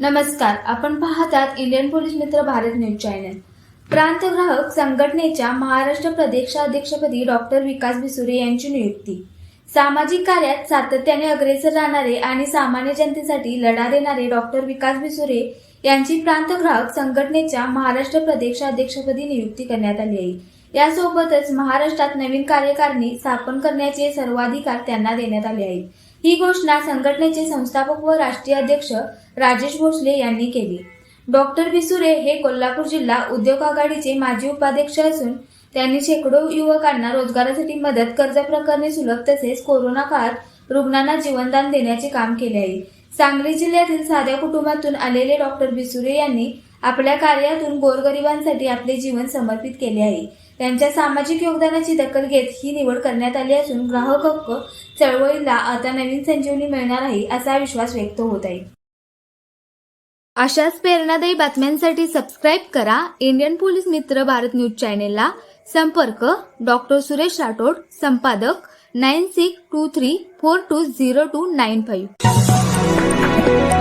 नमस्कार आपण पाहतात इंडियन पोलीस मित्र भारत न्यूज चॅनल. प्रांत ग्राहक संघटनेच्या महाराष्ट्र प्रदेशाध्यक्षपदी डॉक्टर विकास बिसुरे यांची नियुक्ती. सामाजिक कार्यात सातत्याने अग्रेसर राहणारे आणि सामान्य जनतेसाठी लढा देणारे डॉक्टर विकास बिसुरे यांची प्रांत ग्राहक संघटनेच्या महाराष्ट्र प्रदेशाध्यक्षपदी नियुक्ती करण्यात आली आहे. यासोबतच महाराष्ट्रात नवीन कार्यकारिणी स्थापन करण्याचे सर्वाधिकार त्यांना देण्यात आले आहेत. ही घोषणा संघटनेचे संस्थापक व राष्ट्रीय अध्यक्ष राजेश भोसले यांनी केली. डॉक्टर बिसुरे हे कोल्हापूर जिल्हा उद्योग आघाडीचे माजी उपाध्यक्ष असून त्यांनी शेकडो युवकांना रोजगारासाठी मदत कर्ज प्रकरणे सुलभ तसेच कोरोना काळात रुग्णांना जीवनदान देण्याचे काम केले आहे. सांगली जिल्ह्यातील साध्या कुटुंबातून आलेले डॉक्टर बिसुरे यांनी आपल्या कार्यातून गोरगरिबांसाठी आपले जीवन समर्पित केले आहे. त्यांच्या सामाजिक योगदानाची दखल घेत ही निवड करण्यात आली असून ग्राहक हक्क चळवळीला आता नवीन संजीवनी मिळणार आहे असा विश्वास व्यक्त होत आहे. अशाच प्रेरणादायी बातम्यांसाठी सबस्क्राईब करा. इंडियन पोलीस मित्र भारत न्यूज चॅनेलला संपर्क. डॉक्टर सुरेश राठोड संपादक nine six two three four two zero two nine five.